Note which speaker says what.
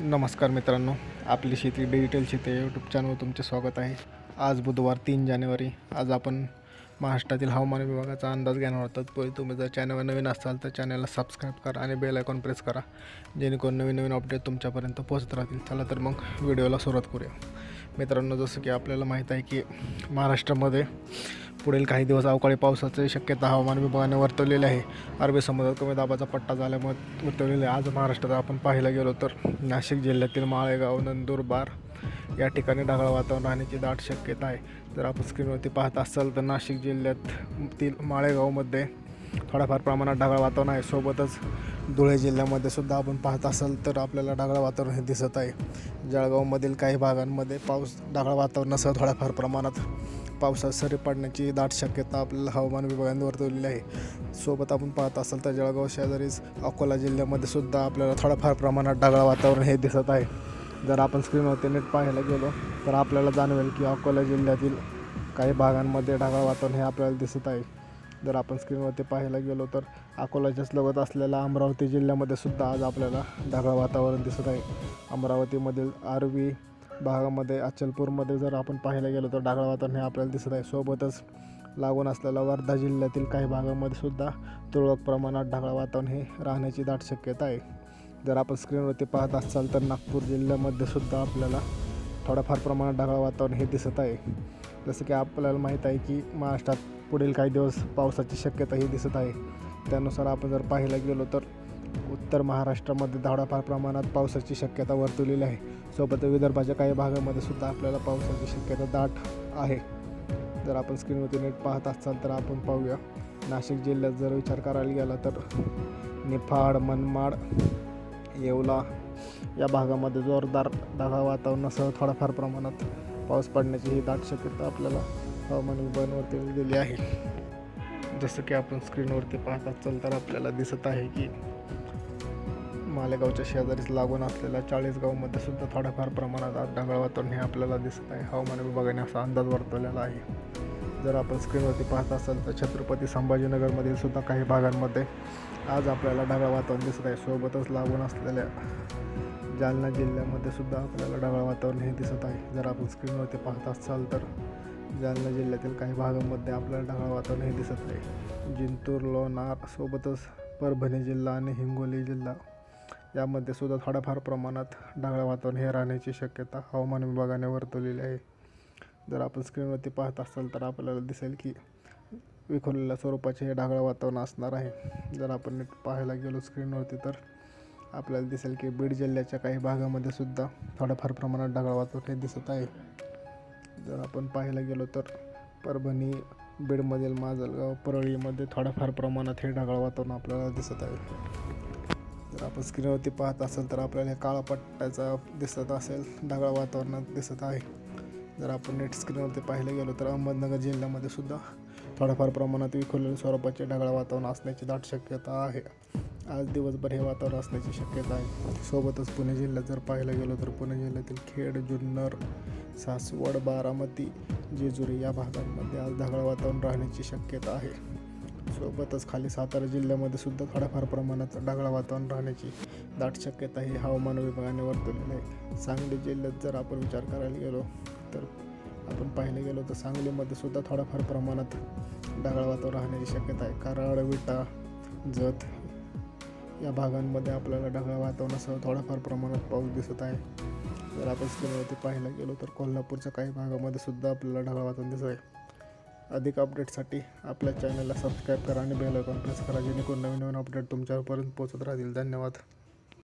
Speaker 1: नमस्कार मित्रांनो आपली शेती डिजिटल शेती यूट्यूब चॅनलवर तुमचे स्वागत आहे. आज बुधवार तीन जानेवारी आज आपण महाराष्ट्रातील हवामान विभागाचा अंदाज घेणार आहोत. तत्पूर्वी तुम्ही जर चॅनलवर नवीन असाल तर चॅनलला सबस्क्राईब करा आणि बेल आयकॉन प्रेस करा जेणेकरून नवीन नवीन अपडेट तुमच्यापर्यंत पोहोचत राहतील. चला तर मग व्हिडिओला सुरुवात करूया. मित्रांनो जसं की आपल्याला माहीत आहे की महाराष्ट्रामध्ये पुढील काही दिवस अवकाळी पावसाची शक्यता हवामान विभागाने वर्तवलेली आहे. अरबी समुद्रात कमी दाबाचा पट्टा झाल्यामुळे वर्तवलेली आहे. आज महाराष्ट्रात आपण पाहायला गेलो तर नाशिक जिल्ह्यातील माळेगाव नंदुरबार या ठिकाणी ढगाळ वातावरण राहण्याची दाट शक्यता आहे. जर आपण स्क्रीनवरती पाहत असाल तर नाशिक जिल्ह्यातील माळेगावमध्ये थोड्याफार प्रमाणात ढगाळ वातावरण आहे. सोबतच धुळे जिल्ह्यामध्ये सुद्धा आपण पाहत असाल तर आपल्याला ढगाळ वातावरण हे दिसत आहे. जळगावमधील काही भागांमध्ये पाऊस ढगाळ वातावरणासह थोड्याफार प्रमाणात पावसात सरी पडण्याची दाट शक्यता आपल्याला हवामान विभागाने वर्तवलेली आहे. सोबत आपण पाहत असाल तर जळगाव शेजारीच अकोला जिल्ह्यामध्ये सुद्धा आपल्याला थोड्याफार प्रमाणात ढगाळ वातावरण हे दिसत आहे. जर आपण स्क्रीनवरती नीट पाहायला गेलो तर आपल्याला जाणवेल की अकोला जिल्ह्यातील काही भागांमध्ये ढगाळ वातावरण हे आपल्याला दिसत आहे. जर आपण स्क्रीनवरती पाहायला गेलो तर अकोलाच्याच लगत असलेल्या अमरावती जिल्ह्यामध्ये सुद्धा आज आपल्याला ढगाळ वातावरण दिसत आहे. अमरावतीमधील आरवी भागामध्ये अचलपूरमध्ये जर आपण पाहायला गेलो तर ढगाळ वातावरण हे आपल्याला दिसत आहे. सोबतच लागून असलेल्या वर्धा जिल्ह्यातील काही भागामध्ये सुद्धा तुरळक प्रमाणात ढगाळ वातावरण हे राहण्याची दाट शक्यता आहे. जर आपण स्क्रीनवरती पाहत असाल तर नागपूर जिल्ह्यामध्ये सुद्धा आपल्याला थोड्याफार प्रमाणात ढगाळ वातावरण हे दिसत आहे. जसं की आपल्याला माहीत आहे की महाराष्ट्रात पुढील काही दिवस पावसाची शक्यता ही दिसत आहे. त्यानुसार आपण जर पाहायला गेलो तर उत्तर महाराष्ट्रामध्ये थोड्याफार प्रमाणात पावसाची शक्यता वर्तवलेली आहे. सोबत विदर्भाच्या काही भागामध्ये सुद्धा आपल्याला पावसाची शक्यता दाट आहे. जर आपण स्क्रीनवरती नीट पाहत असाल तर आपण पाहूया. नाशिक जिल्ह्यात जर विचार करायला गेला तर निफाड मनमाड येवला या भागामध्ये जोरदार ढगाळ वातावरणासह थोड्याफार प्रमाणात पाऊस पडण्याची ही दाट शक्यता आपल्याला हवामान विभागावरती दिली आहे. जसं की आपण स्क्रीनवरती पाहत असाल तर आपल्याला दिसत आहे की मालेगावच्या शेजारीच लागून असलेल्या चाळीसगावमध्ये सुद्धा थोड्याफार प्रमाणात आज ढगाळ वातावरण हे आपल्याला दिसत आहे. हवामान विभागाने असा अंदाज वर्तवलेला आहे. जर आपण स्क्रीनवरती पाहत असाल तर छत्रपती संभाजीनगरमधील सुद्धा काही भागांमध्ये आज आपल्याला ढगाळ वातावरण दिसत आहे. सोबतच लागून असलेल्या जालना जिल्ह्यामध्ये सुद्धा आपल्याला ढगाळ वातावरण हे दिसत आहे. जर आपण स्क्रीनवरती पाहत असाल तर जालना जिल्ह्यातील काही भागांमध्ये आपल्याला ढगाळ वातावरण हे दिसत आहे. जिंतूर लोणार सोबतच परभणी जिल्हा आणि हिंगोली जिल्हा यामध्ये सुद्धा थोड्याफार प्रमाणात ढगाळ वातावरण हे राहण्याची शक्यता हवामान विभागाने वर्तवलेली आहे. जर आपण स्क्रीनवरती पाहत असाल तर आपल्याला दिसेल की विखुरलेल्या स्वरूपाचे हे ढगाळ वातावरण असणार आहे. जर आपण नीट पाहायला गेलो स्क्रीनवरती तर आपल्याला दिसेल की बीड जिल्ह्याच्या काही भागामध्ये सुद्धा थोड्याफार प्रमाणात ढगाळ वातावरण हे दिसत आहे. जर आपण पाहायला गेलो तर परभणी बीडमधील माजलगाव परळीमध्ये थोड्याफार प्रमाणात हे ढगाळ वातावरण आपल्याला दिसत आहे. जर आपण स्क्रीनवरती पाहत असेल तर आपल्याला हे काळा पट्ट्याचा दिसत असेल ढगाळ वातावरणात दिसत आहे. जर आपण नेट स्क्रीनवरती पाहायला गेलो तर अहमदनगर जिल्ह्यामध्ये सुद्धा थोड्याफार प्रमाणात विखुरलेल्या स्वरूपाचे ढगाळ वातावरण असण्याची दाट शक्यता आहे. आज दिवसभर हे वातावरण असण्याची शक्यता आहे. सोबतच पुणे जिल्ह्यात जर पाहायला गेलो तर पुणे जिल्ह्यातील खेड जुन्नर सासवड बारामती जेजुरी या भागांमध्ये आज ढगाळ वातावरण राहण्याची शक्यता आहे. सोबतच खाली सातारा जिल्ह्यामध्ये सुद्धा थोड्याफार प्रमाणात ढगाळ वातावरण राहण्याची दाट शक्यता ही हवामान विभागाने वर्तवलेली आहे. सांगली जिल्ह्यात जर आपण विचार करायला गेलो तर आपण पाहायला गेलो तर सांगलीमध्ये सुद्धा थोड्याफार प्रमाणात ढगाळ वातावरण राहण्याची शक्यता आहे. कराड विटा जत या भागांमध्ये आपल्याला ढगाळ वातावरणासह थोड्याफार प्रमाणात पाऊस दिसत आहे. जर आपण स्क्रीनवरती पाहायला गेलो तर कोल्हापूरच्या काही भागामध्ये सुद्धा आपल्याला ढगाळ वातावरण दिसत आहे. अधिक अपडेटसाठी आपल्या चॅनलला सबस्क्राईब करा आणि बेल आयकॉन प्रेस करा जेणेकरून नवीन नवीन अपडेट तुमच्यापर्यंत पोहोचत राहतील. धन्यवाद.